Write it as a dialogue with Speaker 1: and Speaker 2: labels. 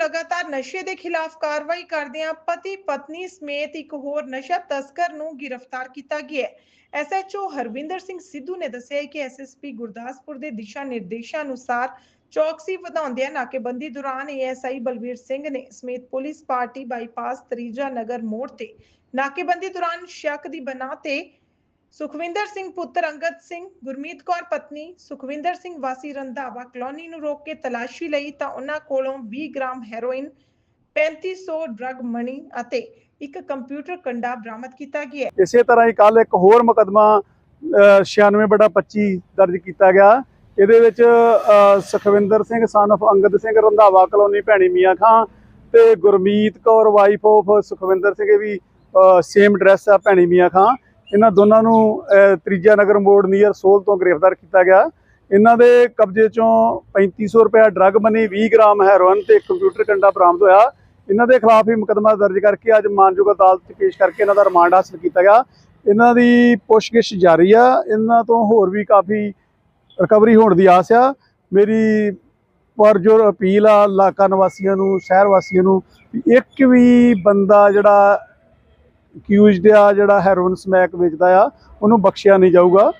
Speaker 1: ਲਗਾਤਾਰ ਨਸ਼ੇ ਦੇ ਖਿਲਾਫ ਕਾਰਵਾਈ ਕਰਦਿਆਂ ਪਤੀ ਪਤਨੀ ਸਮੇਤ ਇੱਕ ਹੋਰ ਨਸ਼ਾ ਤਸਕਰ ਨੂੰ ਗ੍ਰਿਫਤਾਰ ਕੀਤਾ ਗਿਆ ਹੈ। ਐਸਐਚਓ ਹਰਵਿੰਦਰ ਸਿੰਘ ਸਿੱਧੂ ਨੇ ਦੱਸਿਆ ਕਿ ਐਸਐਸਪੀ ਗੁਰਦਾਸਪੁਰ ਦੇ ਦਿਸ਼ਾ ਨਿਰਦੇਸ਼ਾਂ ਅਨੁਸਾਰ ਚੌਕਸੀ ਵਧਾਉਂਦਿਆਂ ਨਾਕੇਬੰਦੀ ਦੌਰਾਨ ਏਐਸਆਈ ਬਲਵੀਰ ਸਿੰਘ ਨੇ ਸਮੇਤ police party bypass Tareeja Nagar ਮੋੜ ਤੇ ਨਾਕੇਬੰਦੀ ਦੌਰਾਨ ਸ਼ੱਕ ਦੀ ਬਣਾ ਤੇ ਸੁਖਵਿੰਦਰ ਸਿੰਘ ਪੁੱਤਰ ਅੰਗਦ ਸਿੰਘ, ਗੁਰਮੀਤ ਕੌਰ ਪਤਨੀ, ਸੁਖਵਿੰਦਰ ਸਿੰਘ ਵਾਸੀ ਰੰਧਾਵਾ ਕਲੋਨੀ ਨੂੰ ਰੋਕ ਕੇ ਤਲਾਸ਼ੀ ਲਈ ਤਾਂ ਉਹਨਾਂ ਕੋਲੋਂ 20 ਗ੍ਰਾਮ ਹੈਰੋਇਨ 3500 ਡਰਗ ਮਣੀ ਅਤੇ ਇੱਕ ਕੰਪਿਊਟਰ ਕੰਡਾ ਬਰਾਮਦ ਕੀਤਾ ਗਿਆ ਹੈ।
Speaker 2: ਇਸੇ ਤਰ੍ਹਾਂ ਹੀ ਕੱਲ ਇੱਕ ਹੋਰ ਮੁਕਦਮਾ 96/25 ਦਰਜ ਕੀਤਾ ਗਿਆ ਇਹਦੇ ਵਿੱਚ Sukhwinder Singh son of Angad Singh, Randhawa colony, Bhaini Mian Khan ਤੇ ਗੁਰਮੀਤ ਕੌਰ ਵਾਈਫ ਆਫ ਸੁਖਵਿੰਦਰ ਸਿੰਘ ਵੀ ਸੇਮ ਐਡਰੈਸ ਆ, ਭੈਣੀ ਮੀਆਂ ਖਾਂ ਇਹਨਾਂ ਦੋਨਾਂ ਨੂੰ ਅ, ਤ੍ਰਿਜਾ ਨਗਰ ਮੋੜ ਨੀਅਰ ਸੋਲ ਤੋਂ ਗ੍ਰਿਫਤਾਰ ਕੀਤਾ ਗਿਆ। ਇਹਨਾਂ ਦੇ ਕਬਜ਼ੇ ਚੋਂ 3500 ਰੁਪਏ ਡਰੱਗ ਬਣੀ 20 ਗ੍ਰਾਮ ਹੈਰੋਇਨ ਤੇ ਇੱਕ ਕੰਪਿਊਟਰ ਕੰਡਾ ਬਰਾਮਦ ਹੋਇਆ। ਇਹਨਾਂ ਦੇ ਖਿਲਾਫ ਹੀ ਮੁਕਦਮਾ ਦਰਜ ਕਰਕੇ ਅੱਜ ਮਾਨਯੋਗ ਅਦਾਲਤ 'ਚ ਪੇਸ਼ ਕਰਕੇ ਇਹਨਾਂ ਦਾ ਰਿਮਾਂਡ ਹਾਸਲ ਕੀਤਾ ਗਿਆ। ਇਹਨਾਂ ਦੀ ਪੁੱਛਗਿੱਛ ਜਾਰੀ ਆ। ਇਹਨਾਂ ਤੋਂ ਹੋਰ ਵੀ ਕਾਫੀ ਰਿਕਵਰੀ ਹੋਣ ਦੀ ਆਸ ਆ। ਮੇਰੀ ਪਰ ਪਰਜੋਰ ਅਪੀਲ ਆ ਇਲਾਕਾ ਨਿਵਾਸੀਆਂ ਨੂੰ ਸ਼ਹਿਰ ਵਾਸੀਆਂ ਨੂੰ ਇੱਕ ਵੀ ਬੰਦਾ ਜਿਹੜਾ ਅਕਿਊਜ਼ਡ ਆ ਜਿਹੜਾ ਹੈਰੋਇਨ ਸਮੈਕ ਵੇਚਦਾ ਆ ਉਹਨੂੰ ਬਖਸ਼ਿਆ ਨਹੀਂ ਜਾਊਗਾ।